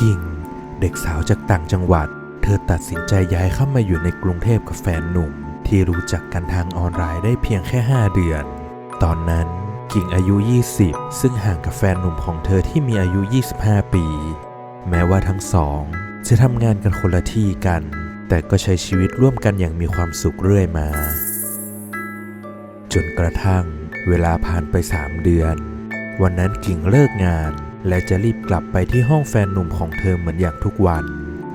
กิ่ง เด็กสาวจากต่างจังหวัด เธอตัดสินใจย้ายเข้ามาอยู่ในกรุงเทพกับแฟนหนุ่ม ที่รู้จักกันทางออนไลน์ได้เพียงแค่ 5 เดือน ตอนนั้นกิ่งอายุ 20 ซึ่งห่างกับแฟนหนุ่มของเธอที่มีอายุ 25 ปี แม้ว่าทั้งสอง จะทำงานกันคนละที่กัน แต่ก็ใช้ชีวิตร่วมกันอย่างมีความสุขเรื่อยมา จนกระทั่งเวลาผ่านไป 3 เดือน วันนั้นกิ่งเลิกงาน และจะรีบกลับไปที่ห้องแฟนหนุ่มของเธอเหมือนอย่างทุกวัน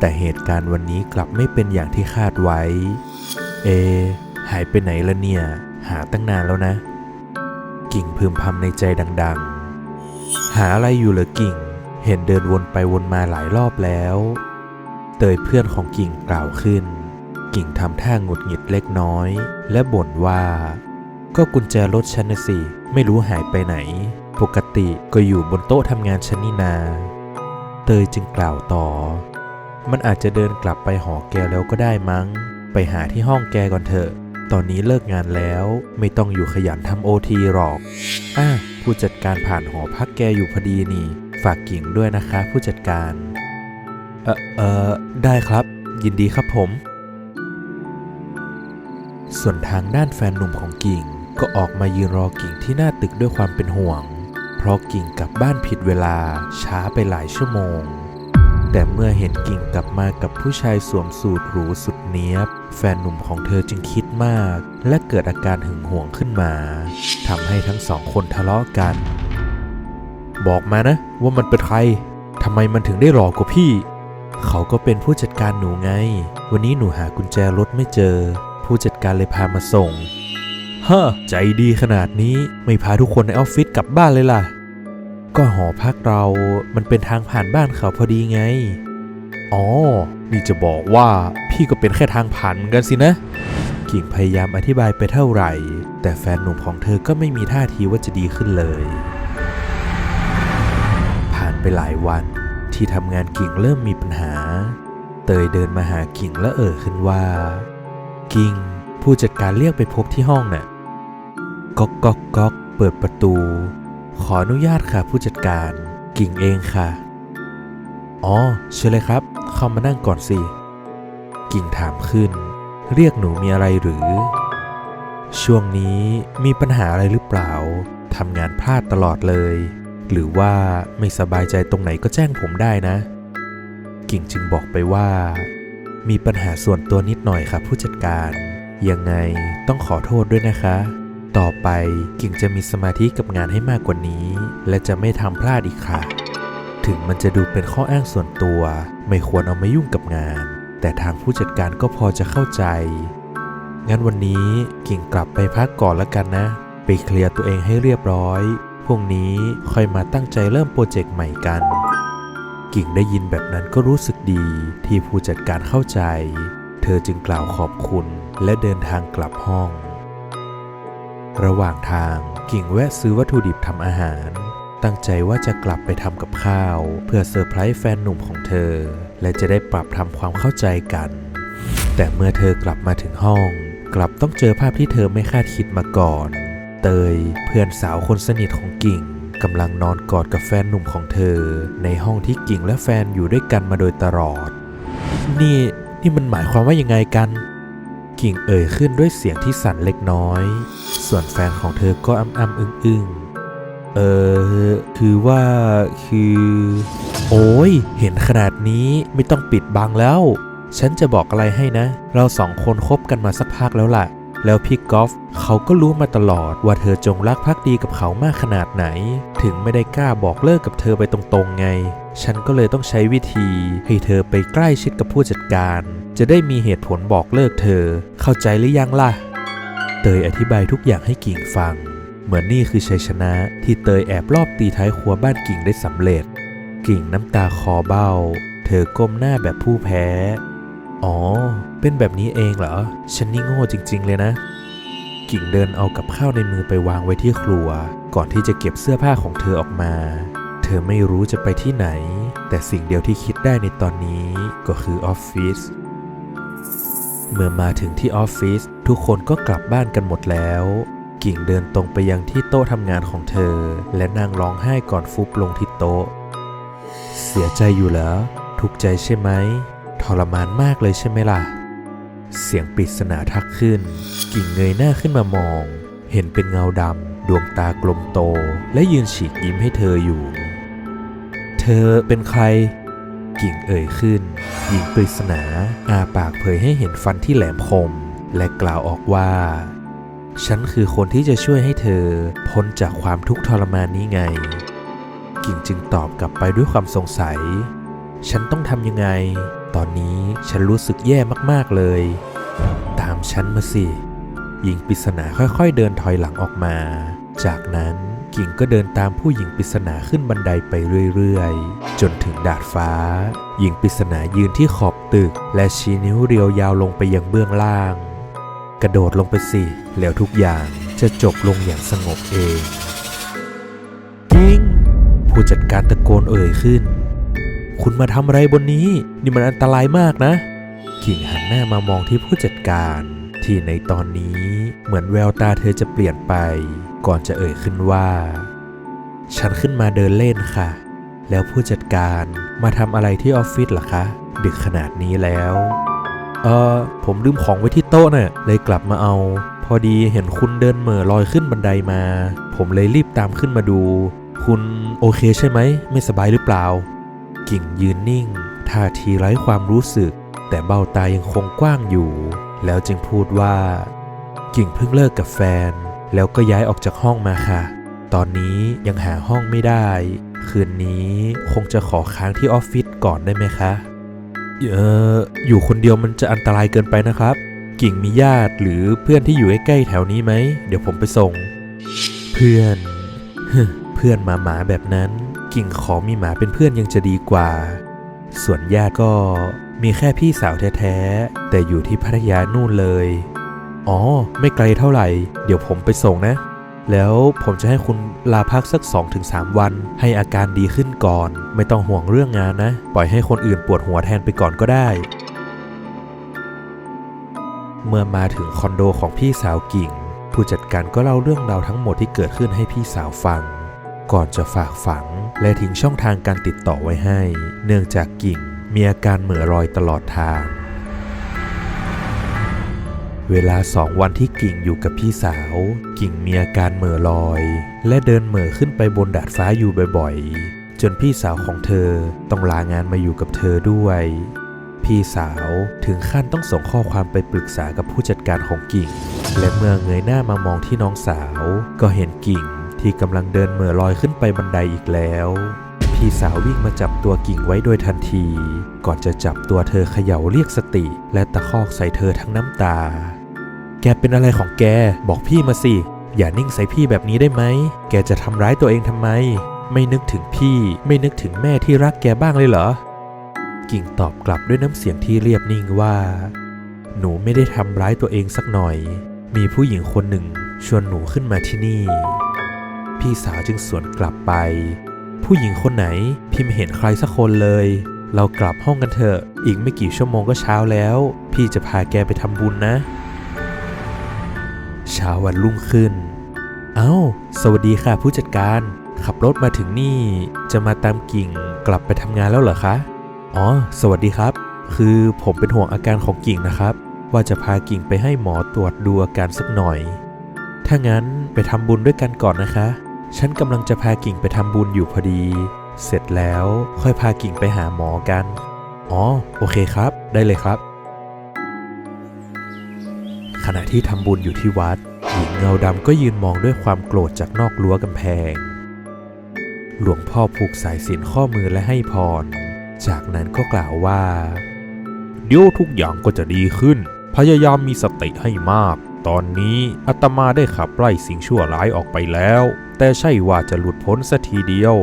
แต่เหตุการณ์วันนี้กลับไม่เป็นอย่างที่คาดไว้ เอ หายไปไหนละเนี่ย หาตั้งนานแล้วนะ กิ่งพึมพำในใจดัง ๆ หาอะไรอยู่เหรอกิ่ง เห็นเดินวนไปวนมาหลายรอบแล้ว เตยเพื่อนของกิ่งกล่าวขึ้น กิ่งทำท่าหงุดหงิดเล็กน้อย และบ่นว่า ก็กุญแจรถฉันนะสิ ไม่รู้หายไปไหน ปกติก็อยู่บนโต๊ะทำงานฉันนี่นา เตยจึงกล่าวต่อ มันอาจจะเดินกลับไปหอแกแล้วก็ได้มั้ง ไปหาที่ห้องแกก่อนเถอะ ตอนนี้เลิกงานแล้วไม่ต้องอยู่ขยันทำโอทีหรอก อะผู้จัดการผ่านหอพักแกอยู่พอดีนี่ ฝากกิ่งด้วยนะคะ ผู้จัดการ เออเออได้ครับ ยินดีครับผม ส่วนทางด้านแฟนหนุ่มของกิ่งก็ออกมายืนรอกิ่งที่หน้าตึกด้วยความเป็นห่วง เพราะกิ่งกลับบ้านผิดเวลาช้าไปหลายชั่วโมง แต่เมื่อเห็นกิ่งกลับมากับผู้ชายสวมสูทหรูสุดเนี้ยบ แฟนหนุ่มของเธอจึงคิดมาก และเกิดอาการหึงหวงขึ้นมาทำให้ทั้งสองคนทะเลาะกัน บอกมานะ ว่ามันเป็นใครทำไมมันถึงได้หลอกกว่าพี่ เขาก็เป็นผู้จัดการหนูไง วันนี้หนูหากุญแจรถไม่เจอ ผู้จัดการเลยพามาส่ง ฮะใจดีขนาดนี้ไม่พาทุกคนในออฟฟิศกลับบ้านเลยล่ะ ก็หอพักเรามันเป็นทางผ่านบ้านเขาพอดีไง อ๋อ นี่จะบอกว่าพี่ก็เป็นแค่ทางผ่านกันสินะ กิ่งพยายามอธิบายไปเท่าไหร่ แต่แฟนหนุ่มของเธอก็ไม่มีท่าทีว่าจะดีขึ้นเลย ผ่านไปหลายวัน ที่ทำงานกิ่งเริ่มมีปัญหา เตยเดินมาหากิ่งและเอ่ยขึ้นว่า กิ่ง ผู้จัดการเรียกไปพบที่ห้องน่ะก๊อกก๊อกก๊อกเปิดประตู ขออนุญาตค่ะ ผู้จัดการกิ่งเองค่ะ อ๋อเชิญเลยครับ เข้ามานั่งก่อนสิ กิ่งถามขึ้น เรียกหนูมีอะไรหรือ ช่วงนี้มีปัญหาอะไรหรือเปล่าทำงานพลาดตลอดเลย หรือว่าไม่สบายใจตรงไหนก็แจ้งผมได้นะ กิ่งจึงบอกไปว่า มีปัญหาส่วนตัวนิดหน่อยครับผู้จัดการ ยังไงต้องขอโทษด้วยนะคะ ต่อไปกิ่งจะมีสมาธิกับงานให้มากกว่านี้ และจะไม่ทำพลาดอีกค่ะ ถึงมันจะดูเป็นข้ออ้างส่วนตัว ไม่ควรเอามายุ่งกับงาน แต่ทางผู้จัดการก็พอจะเข้าใจ งั้นวันนี้กิ่งกลับไปพักก่อนแล้วกันนะ ไปเคลียร์ตัวเองให้เรียบร้อย พรุ่งนี้ค่อยมาตั้งใจเริ่มโปรเจกต์ใหม่กัน กิ่งได้ยินแบบนั้นก็รู้สึกดีที่ผู้จัดการเข้าใจ อจึงกล่าวขอบคุณและเดินทางกลับห้อง ระหว่างทางกิ่งแวะซื้อวัตถุดิบทำอาหาร ตั้งใจว่าจะกลับไปทำกับข้าว เพื่อเซอร์ไพรส์แฟนหนุ่มของเธอ และจะได้ปรับทำความเข้าใจกัน แต่เมื่อเธอกลับมาถึงห้อง กลับต้องเจอภาพที่เธอไม่คาดคิดมาก่อน เตย เพื่อนสาวคนสนิทของกิ่งกำลังนอนกอดกับแฟนหนุ่มของเธอ ในห้องที่กิ่งและแฟนอยู่ด้วยกันมาโดยตลอด นี่ นี่มันหมายความว่ายังไงกัน กิ่งเอ่ยขึ้นด้วยเสียงที่สั่นเล็กน้อย ส่วนแฟนของเธอก็อ้ำอ้ำอึ้งอึ้งเออคือว่าคือ โอ้ย เห็นขนาดนี้ไม่ต้องปิดบังแล้ว ฉันจะบอกอะไรให้นะ เราสองคนคบกันมาสักพักแล้วล่ะ แล้วพี่กอล์ฟเขาก็รู้มาตลอดว่าเธอจงรักภักดีกับเขามากขนาดไหน ถึงไม่ได้กล้าบอกเลิกกับเธอไปตรงๆไงฉันก็เลยต้องใช้วิธีให้เธอไปใกล้ชิดกับผู้จัดการ จะได้มีเหตุผลบอกเลิกเธอ เข้าใจหรือยังล่ะ เตยอธิบายทุกอย่างให้กิ่งฟัง เหมือนนี่คือชัยชนะที่เตยแอบรอบตีท้ายครัวบ้านกิ่งได้สำเร็จ กิ่งน้ำตาคอเบ้า เธอก้มหน้าแบบผู้แพ้ อ๋อ เป็นแบบนี้เองเหรอ ฉันนี่โง่จริง ๆ เลยนะกิ่งเดินเอากับข้าวในมือไปวางไว้ที่ครัว ก่อนที่จะเก็บเสื้อผ้าของเธอออกมา ธอไม่รู้จะไปที่ไหน แต่สิ่งเดียวที่คิดได้ในตอนนี้ก็คือออฟฟิศเมื่อมาถึงที่ออฟฟิศทุกคนก็กลับบ้านกันหมดแล้ว กิ่งเดินตรงไปยังที่โต๊ะทำงานของเธอ และนั่งร้องไห้ก่อนฟุบลงที่โต๊ะ เสียใจอยู่เหรอทุกใจใช่ไหมทรมานมากเลยใช่ไหมล่ะ เสียงปริศนาทักขึ้น กิ่งเงยหน้าขึ้นมามอง เห็นเป็นเงาดำดวงตากลมโต และยืนฉีกยิ้มให้เธออยู่ เธอเป็นใคร กิ่งเอ่ยขึ้น หญิงปริศนาอาปากเผยให้เห็นฟันที่แหลมคม และกล่าวออกว่า ฉันคือคนที่จะช่วยให้เธอ พ้นจากความทุกข์ทรมานนี้ไง กิ่งจึงตอบกลับไปด้วยความสงสัย ฉันต้องทำยังไง ตอนนี้ฉันรู้สึกแย่มากๆเลย ตามฉันมาสิหญิงปริศนาค่อยๆเดินถอยหลังออกมา จากนั้น กิ่งก็เดินตามผู้หญิงปริศนาขึ้นบันไดไปเรื่อยๆ จนถึงดาดฟ้า หญิงปริศนายืนที่ขอบตึก และชี้นิ้วเรียวยาวลงไปยังเบื้องล่าง กระโดดลงไปสิ แล้วทุกอย่างจะจบลงอย่างสงบเองกิ่งผู้จัดการตะโกนเอ่ยขึ้น คุณมาทำอะไรบนนี้ นี่มันอันตรายมากนะกิ่งหันหน้ามามองที่ผู้จัดการ ที่ในตอนนี้เหมือนแววตาเธอจะเปลี่ยนไป ก่อนจะเอ่ยขึ้นว่า ฉันขึ้นมาเดินเล่นค่ะ แล้วผู้จัดการมาทำอะไรที่ออฟฟิศหรอคะ ดึกขนาดนี้แล้ว เออผมลืมของไว้ที่โต๊ะน่ะเลยกลับมาเอา พอดีเห็นคุณเดินเหม่อลอยขึ้นบันไดมา ผมเลยรีบตามขึ้นมาดู คุณโอเคใช่ไหม ไม่สบายหรือเปล่า กิ่งยืนนิ่งท่าทีไร้ความรู้สึก แต่เบ้าตายังคงกว้างอยู่ แล้วจึงพูดว่า กิ่งเพิ่งเลิกกับแฟน แล้วก็ย้ายออกจากห้องมาค่ะ ตอนนี้ยังหาห้องไม่ได้ คืนนี้คงจะขอค้างที่ออฟฟิศก่อนได้ไหมคะ เออ อยู่คนเดียวมันจะอันตรายเกินไปนะครับ กิ่งมีญาติหรือเพื่อนที่อยู่ใกล้ๆแถวนี้ไหม เดี๋ยวผมไปส่ง เพื่อน เพื่อนมาหมาๆแบบนั้น กิ่งขอมีหมาเป็นเพื่อนยังจะดีกว่า ส่วนญาติก็ มีแค่พี่สาวแท้ๆ แต่อยู่ที่พัทยานู่นเลย อ๋อ ไม่ไกลเท่าไหร่ เดี๋ยวผมไปส่งนะ แล้วผมจะให้คุณลาพักสัก 2-3 วัน ให้อาการดีขึ้นก่อน ไม่ต้องห่วงเรื่องงานนะ ปล่อยให้คนอื่นปวดหัวแทนไปก่อนก็ได้ เมื่อมาถึงคอนโดของพี่สาวกิ่ง ผู้จัดการก็เล่าเรื่องราวทั้งหมดที่เกิดขึ้นให้พี่สาวฟัง ก่อนจะฝากฝังและทิ้งช่องทางการติดต่อไว้ให้ เนื่องจากกิ่ง มีอาการเหม่อลอยตลอดทาง เวลาสองวันที่กิ่งอยู่กับพี่สาว กิ่งมีอาการเหม่อลอย และเดินเหม่อขึ้นไปบนดาดฟ้าอยู่บ่อยๆ จนพี่สาวของเธอต้องลางานมาอยู่กับเธอด้วย พี่สาวถึงขั้นต้องส่งข้อความไปปรึกษากับผู้จัดการของกิ่ง และเมื่อเงยหน้ามามองที่น้องสาว ก็เห็นกิ่งที่กำลังเดินเหม่อลอยขึ้นไปบันไดอีกแล้ว สาววิ่งมาจับตัวกิ่งไว้โดยทันที ก่อนจะจับตัวเธอเขย่าเรียกสติ และตะคอกใส่เธอทั้งน้ำตา แกเป็นอะไรของแก บอกพี่มาสิ อย่านิ่งใส่พี่แบบนี้ได้ไหม แกจะทำร้ายตัวเองทำไม ไม่นึกถึงพี่ ไม่นึกถึงแม่ที่รักแกบ้างเลยเหรอ กิ่งตอบกลับด้วยน้ำเสียงที่เรียบนิ่งว่า หนูไม่ได้ทำร้ายตัวเองสักหน่อย มีผู้หญิงคนหนึ่งชวนหนูขึ้นมาที่นี่ พี่สาวจึงสวนกลับไป ผู้หญิงคนไหนพี่ไม่เห็นใครสักคนเลย เรากลับห้องกันเถอะ อีกไม่กี่ชั่วโมงก็เช้าแล้ว พี่จะพาแกไปทำบุญนะ เช้าวันรุ่งขึ้น เอา้า สวัสดีค่ะผู้จัดการ ขับรถมาถึงนี่ จะมาตามกิ่งกลับไปทำงานแล้วเหรอคะ อ๋อ สวัสดีครับ คือผมเป็นห่วงอาการของกิ่งนะครับ ว่าจะพากิ่งไปให้หมอตรวจดูอาการสักหน่อย ถ้างั้นไปทำบุญด้วยกันก่อนนะคะ ฉันกำลังจะพากิ่งไปทำบุญอยู่พอดี เสร็จแล้วค่อยพากิ่งไปหาหมอกัน อ๋อ โอเคครับ ได้เลยครับ ขณะที่ทำบุญอยู่ที่วัด หญิงเงาดำก็ยืนมองด้วยความโกรธจากนอกรั้วกำแพง หลวงพ่อผูกสายสิญจนข้อมือและให้พร จากนั้นก็กล่าวว่า เดี๋ยวทุกอย่างก็จะดีขึ้น พยายามมีสติให้มาก ตอนนี้อาตมาได้ขับไล่สิ่งชั่วร้ายออกไปแล้ว แต่ใช่ว่าจะหลุดพ้นสัทีเดียว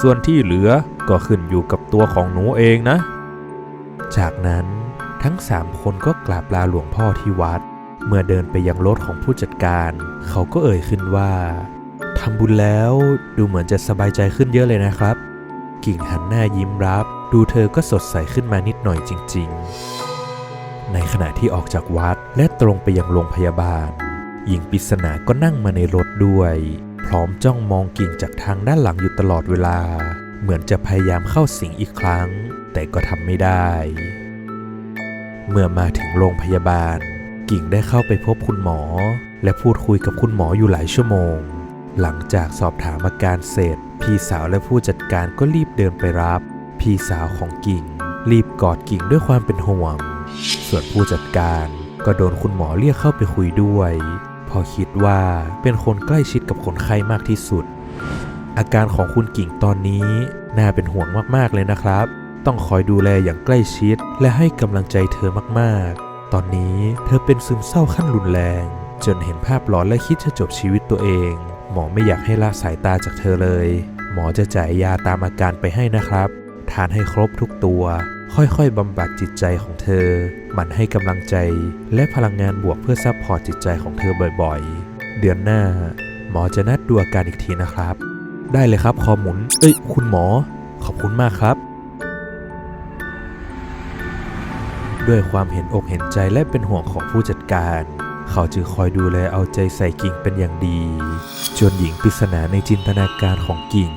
ส่วนที่เหลือก็ขึ้นอยู่กับตัวของหนูเองนะ จากนั้นทั้งสามคนก็กราบลาหลวงพ่อที่วัด เมื่อเดินไปยังรถของผู้จัดการ เขาก็เอ่ยขึ้นว่าทำบุญแล้วดูเหมือนจะสบายใจขึ้นเยอะเลยนะครับ กิ่งหันหน้ายิ้มรับ ดูเธอก็สดใสขึ้นมานิดหน่อยจริง ๆ ในขณะที่ออกจากวัดและตรงไปยังโรงพยาบาล หญิงปริศนาก็นั่งมาในรถด้วย พร้อมจ้องมองกิ่งจากทางด้านหลังอยู่ตลอดเวลา เหมือนจะพยายามเข้าสิงอีกครั้ง แต่ก็ทำไม่ได้ เมื่อมาถึงโรงพยาบาล กิ่งได้เข้าไปพบคุณหมอ และพูดคุยกับคุณหมออยู่หลายชั่วโมง หลังจากสอบถามอาการเสร็จ พี่สาวและผู้จัดการก็รีบเดินไปรับ พี่สาวของกิ่ง รีบกอดกิ่งด้วยความเป็นห่วง ส่วนผู้จัดการก็โดนคุณหมอเรียกเข้าไปคุยด้วย เพอคิดว่าเป็นคนใกล้ชิดกับคนไข้มากที่สุด อาการของคุณกิ่งตอนนี้น่าเป็นห่วงมากๆเลยนะครับ ต้องคอยดูแลอย่างใกล้ชิด และให้กำลังใจเธอมากๆ ตอนนี้เธอเป็นซึมเศร้าขั้นรุนแรง จนเห็นภาพหลอนและคิดจะจบชีวิตตัวเอง หมอไม่อยากให้ละสายตาจากเธอเลย หมอจะจ่ายยาตามอาการไปให้นะครับ ทานให้ครบทุกตัว ค่อยๆบำบัดจิตใจของเธอ มันให้กำลังใจ และพลังงานบวกเพื่อซัพพอร์ตจิตใจของเธอบ่อยๆ เดือนหน้า หมอจะนัดดูอาการอีกทีนะครับ ได้เลยครับคอหมุน เอ้ย คุณหมอ ขอบคุณมากครับ ด้วยความเห็นอกเห็นใจและเป็นห่วงของผู้จัดการ เขาจึงคอยดูแลเอาใจใส่กิ่งเป็นอย่างดี จนหญิงปริศนาในจินตนาการของกิ่ง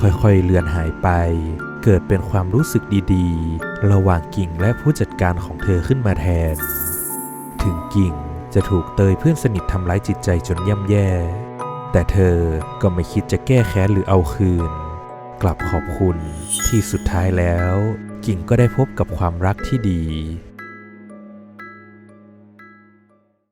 ค่อยๆเลือนหายไป เกิดเป็นความรู้สึกดีๆ ระหว่างกิ่งและผู้จัดการของเธอขึ้นมาแทน ถึงกิ่งจะถูกเตยเพื่อนสนิททำร้ายจิตใจจนย่ำแย่ แต่เธอก็ไม่คิดจะแก้แค้นหรือเอาคืน กลับขอบคุณที่สุดท้ายแล้ว กิ่งก็ได้พบกับความรักที่ดี